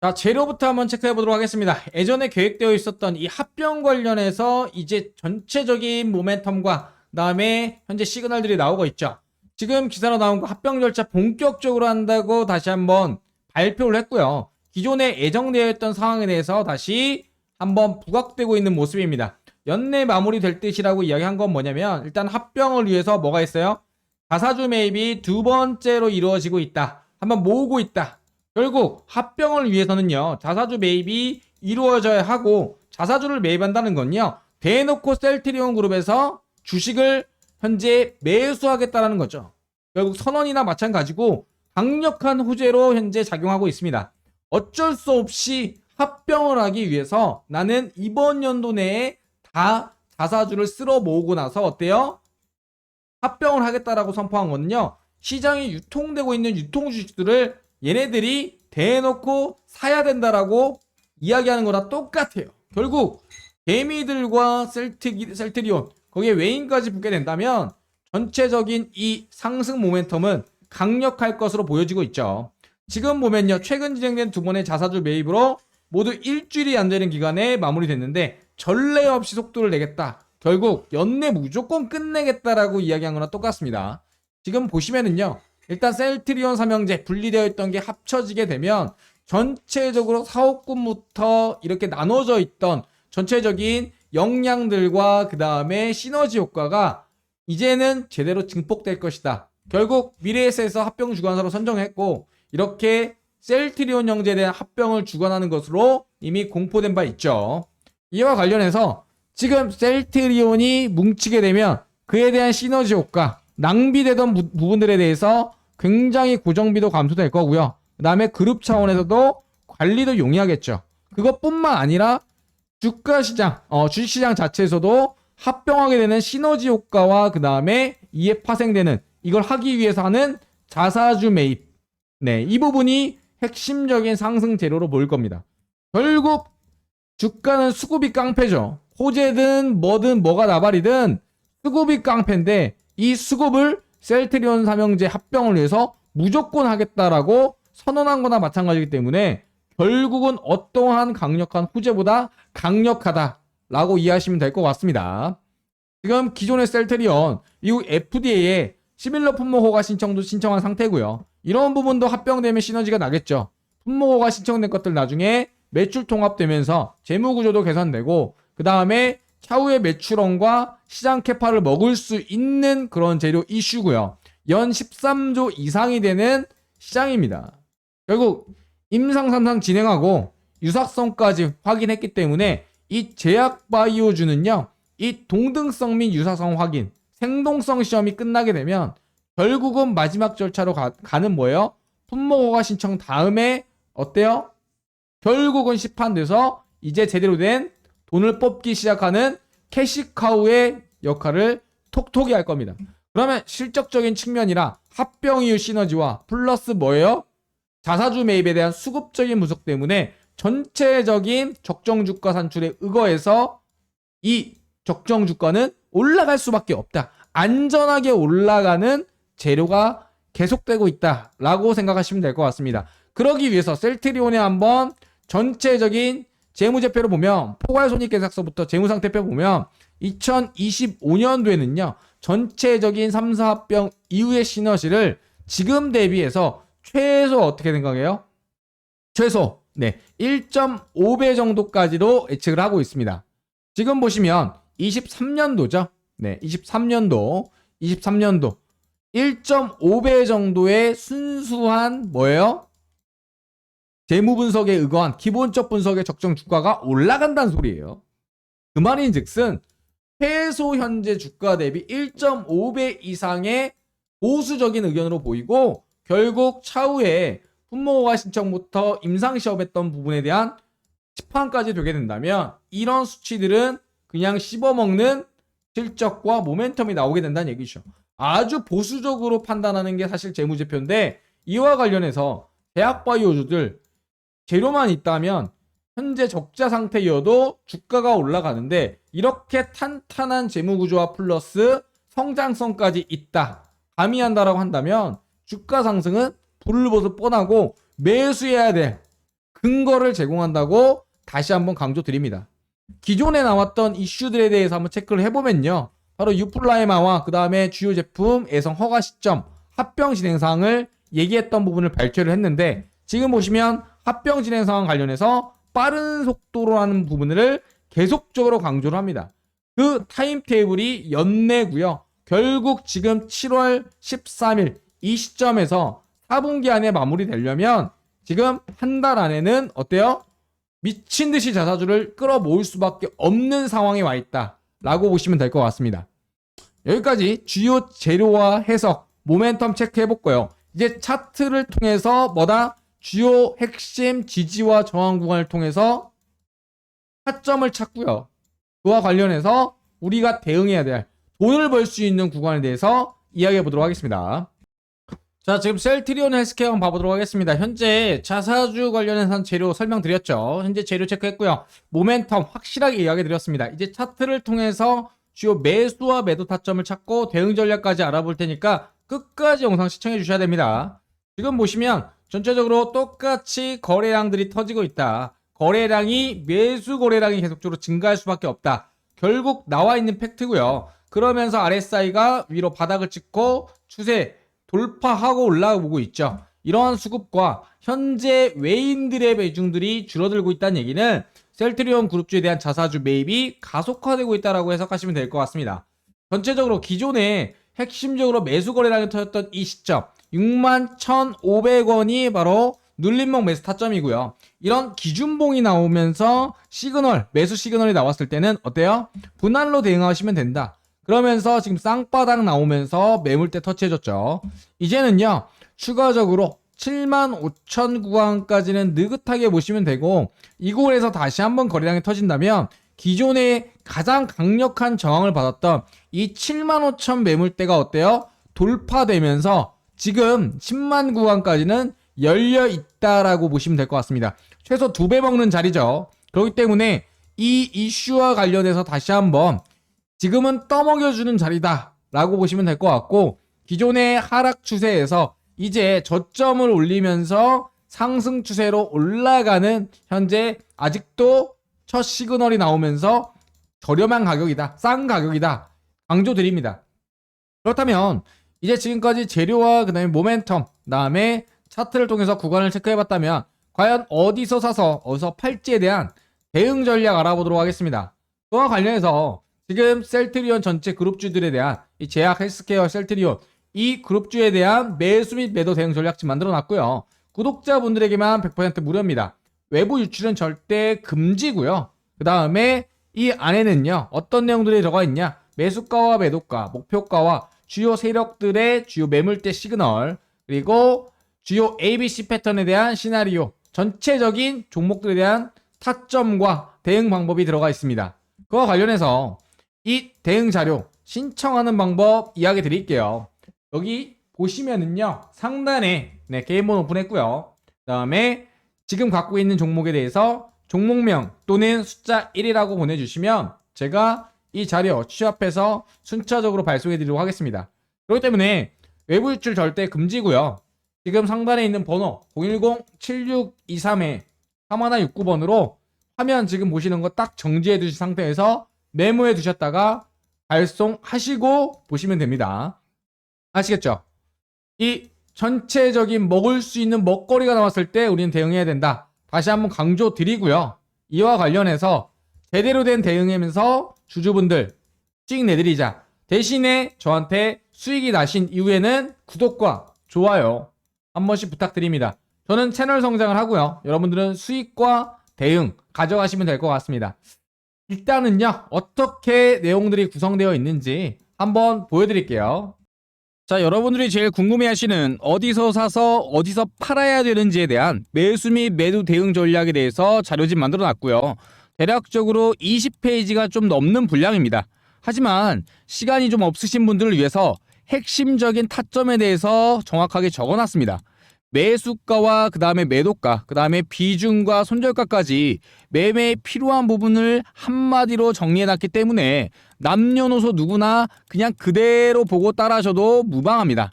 자, 재료부터 한번 체크해 보도록 하겠습니다. 예전에 계획되어 있었던 이 합병 관련해서 이제 전체적인 모멘텀과 그다음에 현재 시그널들이 나오고 있죠. 지금 기사로 나온 거 합병 절차 본격적으로 한다고 다시 한번 발표를 했고요. 기존에 예정되어 있던 상황에 대해서 다시 한번 부각되고 있는 모습입니다. 연내 마무리될 듯이라고 이야기한 건 뭐냐면 일단 합병을 위해서 뭐가 있어요? 자사주 매입이 두 번째로 이루어지고 있다. 한번 모으고 있다. 결국 합병을 위해서는요. 자사주 매입이 이루어져야 하고 자사주를 매입한다는 건요. 대놓고 셀트리온 그룹에서 주식을 현재 매수하겠다라는 거죠. 결국 선언이나 마찬가지고 강력한 후재로 현재 작용하고 있습니다. 어쩔 수 없이 합병을 하기 위해서 나는 이번 연도 내에 다 자사주를 쓸어 모으고 나서 어때요? 합병을 하겠다라고 선포한 거는요. 시장에 유통되고 있는 유통 주식들을 얘네들이 대놓고 사야 된다라고 이야기하는 거랑 똑같아요. 결국 개미들과 셀트, 셀트리온 거기에 외인까지 붙게 된다면 전체적인 이 상승 모멘텀은 강력할 것으로 보여지고 있죠. 지금 보면요. 최근 진행된 두 번의 자사주 매입으로 모두 일주일이 안 되는 기간에 마무리됐는데 전례 없이 속도를 내겠다. 결국 연내 무조건 끝내겠다라고 이야기한 거랑 똑같습니다. 지금 보시면은요. 일단 셀트리온 삼형제 분리되어 있던 게 합쳐지게 되면 전체적으로 사업군부터 이렇게 나눠져 있던 전체적인 역량들과 그 다음에 시너지 효과가 이제는 제대로 증폭될 것이다. 결국 미래에셋에서 합병 주관사로 선정했고 이렇게 셀트리온 형제에 대한 합병을 주관하는 것으로 이미 공포된 바 있죠. 이와 관련해서 지금 셀트리온이 뭉치게 되면 그에 대한 시너지 효과, 낭비되던 부, 부분들에 대해서 굉장히 고정비도 감소될 거고요. 그 다음에 그룹 차원에서도 관리도 용이하겠죠. 그것뿐만 아니라 주가 시장, 어, 주식 시장 자체에서도 합병하게 되는 시너지 효과와 그 다음에 이에 파생되는 이걸 하기 위해서 하는 자사주 매입. 네, 이 부분이 핵심적인 상승 재료로 보일 겁니다. 결국 주가는 수급이 깡패죠. 호재든 뭐든 뭐가 나발이든 수급이 깡패인데 이 수급을 셀트리온 삼형제 합병을 위해서 무조건 하겠다라고 선언한 거나 마찬가지이기 때문에 결국은 어떠한 강력한 후재보다 강력하다라고 이해하시면 될 것 같습니다. 지금 기존의 셀트리온 미국 FDA에 시밀러 품목 허가 신청도 신청한 상태고요. 이런 부분도 합병되면 시너지가 나겠죠. 품목 허가 신청된 것들 나중에 매출 통합되면서 재무 구조도 개선되고 그 다음에 차후에 매출원과 시장 캐파를 먹을 수 있는 그런 재료 이슈고요. 연 13조 이상이 되는 시장입니다. 결국 임상 3상 진행하고 유사성까지 확인했기 때문에 이 제약 바이오주는요. 이 동등성 및 유사성 확인, 생동성 시험이 끝나게 되면 결국은 마지막 절차로 가, 는 뭐예요? 품목 허가 신청 다음에 어때요? 결국은 시판돼서 이제 제대로 된 돈을 뽑기 시작하는 캐시카우의 역할을 톡톡히 할 겁니다. 그러면 실적적인 측면이라 합병 이후 시너지와 플러스 뭐예요? 자사주 매입에 대한 수급적인 분석 때문에 전체적인 적정 주가 산출에 의거해서 이 적정 주가는 올라갈 수밖에 없다. 안전하게 올라가는 재료가 계속되고 있다라고 생각하시면 될 것 같습니다. 그러기 위해서 셀트리온에 한번 전체적인 재무제표를 보면 포괄손익계산서부터 재무상태표 보면 2025년도에는요 전체적인 3사 합병 이후의 시너지를 지금 대비해서 최소 어떻게 생각해요? 최소 네 1.5배 정도까지도 예측을 하고 있습니다. 지금 보시면 23년도죠. 네 23년도 23년도 1.5배 정도의 순수한 뭐예요? 재무 분석에 의거한 기본적 분석의 적정 주가가 올라간다는 소리예요. 그 말인 즉슨 최소 현재 주가 대비 1.5배 이상의 보수적인 의견으로 보이고 결국 차후에 품목허가 신청부터 임상시험했던 부분에 대한 시판까지 되게 된다면 이런 수치들은 그냥 씹어먹는 실적과 모멘텀이 나오게 된다는 얘기죠. 아주 보수적으로 판단하는 게 사실 재무제표인데 이와 관련해서 대학바이오주들 재료만 있다면 현재 적자 상태여도 주가가 올라가는데 이렇게 탄탄한 재무 구조와 플러스 성장성까지 있다. 가미한다라고 한다면 주가 상승은 불을 보듯 뻔하고 매수해야 될 근거를 제공한다고 다시 한번 강조드립니다. 기존에 나왔던 이슈들에 대해서 한번 체크를 해보면요. 바로 유플라이마와 그 다음에 주요 제품 애성 허가 시점, 합병 진행 사항을 얘기했던 부분을 발표를 했는데 지금 보시면 합병 진행 상황 관련해서 빠른 속도로 하는 부분을 계속적으로 강조를 합니다. 그 타임 테이블이 연내고요. 결국 지금 7월 13일 이 시점에서 4분기 안에 마무리되려면 지금 한 달 안에는 어때요? 미친 듯이 자사주를 끌어모을 수밖에 없는 상황에 와 있다라고 보시면 될 것 같습니다. 여기까지 주요 재료와 해석, 모멘텀 체크해 볼거요 이제 차트를 통해서 뭐다? 주요 핵심 지지와 저항 구간을 통해서 타점을 찾고요. 그와 관련해서 우리가 대응해야 될 돈을 벌 수 있는 구간에 대해서 이야기해 보도록 하겠습니다. 자, 지금 셀트리온 헬스케어 한번 봐보도록 하겠습니다. 현재 자사주 관련해서 재료 설명드렸죠. 현재 재료 체크했고요. 모멘텀 확실하게 이야기 드렸습니다. 이제 차트를 통해서 주요 매수와 매도 타점을 찾고 대응 전략까지 알아볼 테니까 끝까지 영상 시청해 주셔야 됩니다. 지금 보시면 전체적으로 똑같이 거래량들이 터지고 있다. 거래량이 매수 거래량이 계속적으로 증가할 수밖에 없다. 결국 나와 있는 팩트고요. 그러면서 RSI가 위로 바닥을 찍고 추세 돌파하고 올라오고 있죠. 이러한 수급과 현재 외인들의 비중들이 줄어들고 있다는 얘기는 셀트리온 그룹주에 대한 자사주 매입이 가속화되고 있다라고 해석하시면 될 것 같습니다. 전체적으로 기존에 핵심적으로 매수 거래량이 터졌던 이 시점 61,500원이 바로 눌림목 매수 타점이고요. 이런 기준봉이 나오면서 시그널, 매수 시그널이 나왔을 때는 어때요? 분할로 대응하시면 된다. 그러면서 지금 쌍바닥 나오면서 매물대 터치해줬죠. 이제는요, 추가적으로 7만 5천 구간까지는 느긋하게 보시면 되고, 이곳에서 다시 한번 거래량이 터진다면, 기존에 가장 강력한 저항을 받았던 이 7만 5천 매물대가 어때요? 돌파되면서 지금 10만 구간까지는 열려 있다라고 보시면 될 것 같습니다. 최소 두 배 먹는 자리죠. 그렇기 때문에 이 이슈와 관련해서 다시 한번 지금은 떠먹여주는 자리다라고 보시면 될 것 같고 기존의 하락 추세에서 이제 저점을 올리면서 상승 추세로 올라가는 현재 아직도 첫 시그널이 나오면서 저렴한 가격이다, 싼 가격이다 강조드립니다. 그렇다면 이제 지금까지 재료와 그다음에 모멘텀, 그다음에 차트를 통해서 구간을 체크해봤다면 과연 어디서 사서 어디서 팔지에 대한 대응 전략 알아보도록 하겠습니다. 그와 관련해서 지금 셀트리온 전체 그룹주들에 대한 이 제약 헬스케어 셀트리온 이 그룹주에 대한 매수 및 매도 대응 전략지 만들어 놨고요. 구독자분들에게만 100% 무료입니다. 외부 유출은 절대 금지고요. 그 다음에 이 안에는요 어떤 내용들이 들어가 있냐 매수가와 매도가 목표가와 주요 세력들의 주요 매물대 시그널 그리고 주요 ABC 패턴에 대한 시나리오 전체적인 종목들에 대한 타점과 대응 방법이 들어가 있습니다. 그와 관련해서 이 대응 자료 신청하는 방법 이야기 드릴게요. 여기 보시면은요 상단에 네, 개인번호 오픈했고요. 그 다음에 지금 갖고 있는 종목에 대해서 종목명 또는 숫자 1이라고 보내주시면 제가 이 자료 취합해서 순차적으로 발송해 드리도록 하겠습니다. 그렇기 때문에 외부 유출 절대 금지고요. 지금 상단에 있는 번호 010-7623에 3169번으로 화면 지금 보시는 거 딱 정지해 두신 상태에서 메모해 두셨다가 발송하시고 보시면 됩니다. 아시겠죠? 이 전체적인 먹을 수 있는 먹거리가 나왔을 때 우리는 대응해야 된다. 다시 한번 강조 드리고요. 이와 관련해서 제대로 된 대응하면서 주주분들 찍 내드리자. 대신에 저한테 수익이 나신 이후에는 구독과 좋아요 한 번씩 부탁드립니다. 저는 채널 성장을 하고요. 여러분들은 수익과 대응 가져가시면 될 것 같습니다. 일단은요, 어떻게 내용들이 구성되어 있는지 한번 보여드릴게요. 자, 여러분들이 제일 궁금해 하시는 어디서 사서 어디서 팔아야 되는지에 대한 매수 및 매도 대응 전략에 대해서 자료집 만들어 놨고요. 대략적으로 20페이지가 좀 넘는 분량입니다. 하지만 시간이 좀 없으신 분들을 위해서 핵심적인 타점에 대해서 정확하게 적어 놨습니다. 매수가와 그 다음에 매도가, 그 다음에 비중과 손절가까지 매매에 필요한 부분을 한마디로 정리해놨기 때문에 남녀노소 누구나 그냥 그대로 보고 따라하셔도 무방합니다.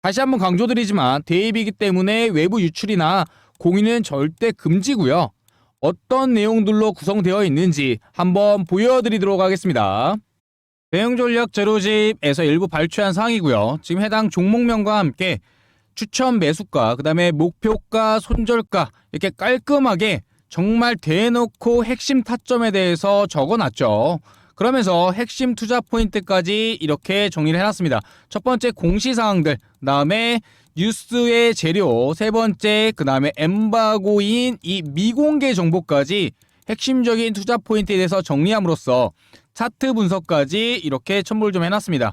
다시 한번 강조드리지만 대입이기 때문에 외부 유출이나 공유는 절대 금지고요. 어떤 내용들로 구성되어 있는지 한번 보여드리도록 하겠습니다. 대응 전략 자료집에서 일부 발췌한 사항이고요. 지금 해당 종목명과 함께 추천 매수가, 그 다음에 목표가, 손절가 이렇게 깔끔하게 정말 대놓고 핵심 타점에 대해서 적어놨죠. 그러면서 핵심 투자 포인트까지 이렇게 정리를 해놨습니다. 첫 번째 공시사항들, 그 다음에 뉴스의 재료, 세 번째, 그 다음에 엠바고인 이 미공개 정보까지 핵심적인 투자 포인트에 대해서 정리함으로써 차트 분석까지 이렇게 첨부를 좀 해놨습니다.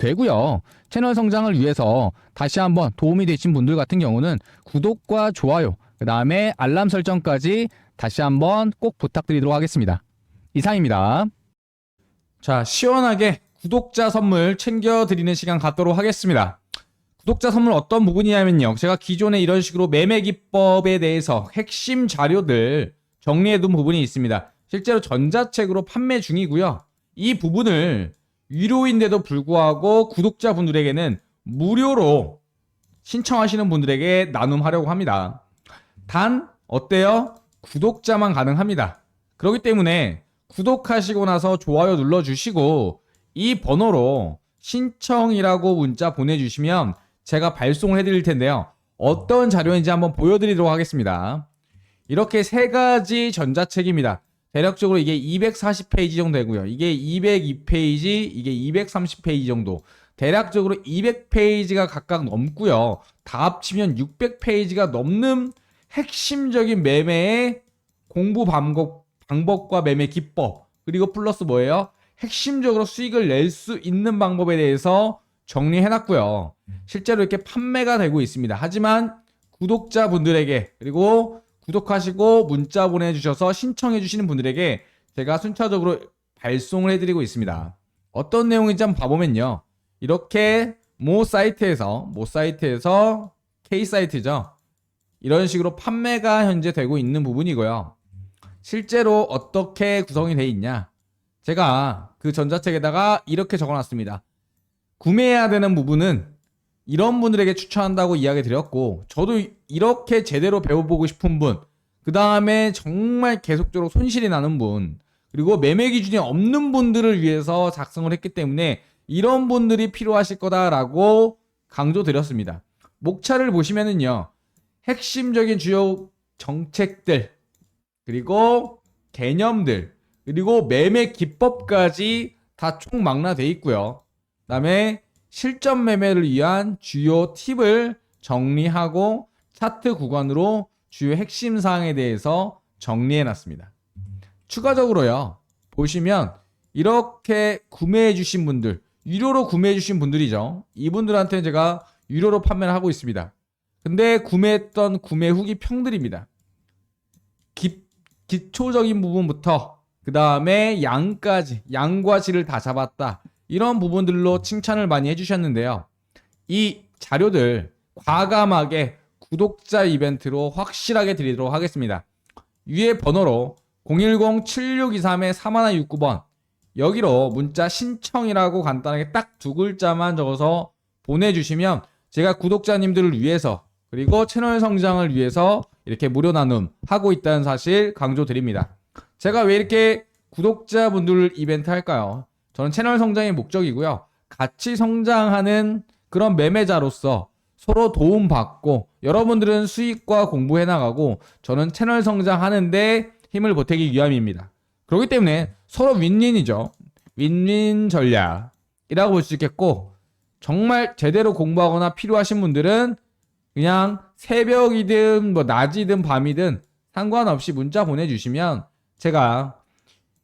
되고요. 채널 성장을 위해서 다시 한번 도움이 되신 분들 같은 경우는 구독과 좋아요, 그 다음에 알람 설정까지 다시 한번 꼭 부탁드리도록 하겠습니다. 이상입니다. 자, 시원하게 구독자 선물 챙겨드리는 시간 갖도록 하겠습니다. 구독자 선물 어떤 부분이냐면요. 제가 기존에 이런 식으로 매매 기법에 대해서 핵심 자료들 정리해둔 부분이 있습니다. 실제로 전자책으로 판매 중이고요. 이 부분을 유료인데도 불구하고 구독자분들에게는 무료로 신청하시는 분들에게 나눔하려고 합니다. 단, 어때요? 구독자만 가능합니다. 그렇기 때문에 구독하시고 나서 좋아요 눌러주시고 이 번호로 신청이라고 문자 보내주시면 제가 발송을 해드릴 텐데요. 어떤 자료인지 한번 보여드리도록 하겠습니다. 이렇게 세 가지 전자책입니다. 대략적으로 이게 240페이지 정도 되고요. 이게 202페이지, 이게 230페이지 정도. 대략적으로 200페이지가 각각 넘고요. 다 합치면 600페이지가 넘는 핵심적인 매매의 공부 방법, 방법과 매매 기법, 그리고 플러스 뭐예요? 핵심적으로 수익을 낼 수 있는 방법에 대해서 정리해놨고요. 실제로 이렇게 판매가 되고 있습니다. 하지만 구독자분들에게 그리고 구독하시고 문자 보내주셔서 신청해주시는 분들에게 제가 순차적으로 발송을 해드리고 있습니다. 어떤 내용인지 한번 봐보면요. 이렇게 모 사이트에서 모 사이트에서 K 사이트죠. 이런 식으로 판매가 현재 되고 있는 부분이고요. 실제로 어떻게 구성이 돼 있냐? 제가 그 전자책에다가 이렇게 적어 놨습니다. 구매해야 되는 부분은 이런 분들에게 추천한다고 이야기 드렸고 저도 이렇게 제대로 배워보고 싶은 분, 그 다음에 정말 계속적으로 손실이 나는 분, 그리고 매매 기준이 없는 분들을 위해서 작성을 했기 때문에 이런 분들이 필요하실 거다라고 강조드렸습니다. 목차를 보시면은요, 핵심적인 주요 정책들, 그리고 개념들, 그리고 매매 기법까지 다 총망라돼 있고요. 그다음에 실전 매매를 위한 주요 팁을 정리하고 차트 구간으로 주요 핵심 사항에 대해서 정리해 놨습니다. 추가적으로요. 보시면 이렇게 구매해 주신 분들, 유료로 구매해 주신 분들이죠. 이분들한테 제가 유료로 판매를 하고 있습니다. 근데 구매했던 구매 후기 평들입니다. 기, 기초적인 부분부터 그 다음에 양까지 양과 질을 다 잡았다 이런 부분들로 칭찬을 많이 해주셨는데요. 이 자료들 과감하게 구독자 이벤트로 확실하게 드리도록 하겠습니다. 위에 번호로 010-7623-4169번 여기로 문자 신청이라고 간단하게 딱 두 글자만 적어서 보내주시면 제가 구독자님들을 위해서 그리고 채널 성장을 위해서 이렇게 무료 나눔 하고 있다는 사실 강조드립니다. 제가 왜 이렇게 구독자분들 이벤트 할까요? 저는 채널 성장의 목적이고요. 같이 성장하는 그런 매매자로서 서로 도움받고 여러분들은 수익과 공부해 나가고 저는 채널 성장하는데 힘을 보태기 위함입니다. 그렇기 때문에 서로 윈윈이죠. 윈윈 전략이라고 볼 수 있겠고 정말 제대로 공부하거나 필요하신 분들은 그냥 새벽이든 뭐 낮이든 밤이든 상관없이 문자 보내주시면 제가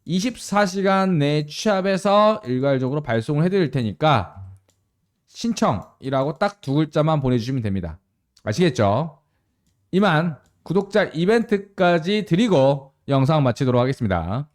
24시간 내 취합해서 일괄적으로 발송을 해드릴 테니까 신청이라고 딱 두 글자만 보내주시면 됩니다. 아시겠죠? 이만 구독자 이벤트까지 드리고 영상 마치도록 하겠습니다.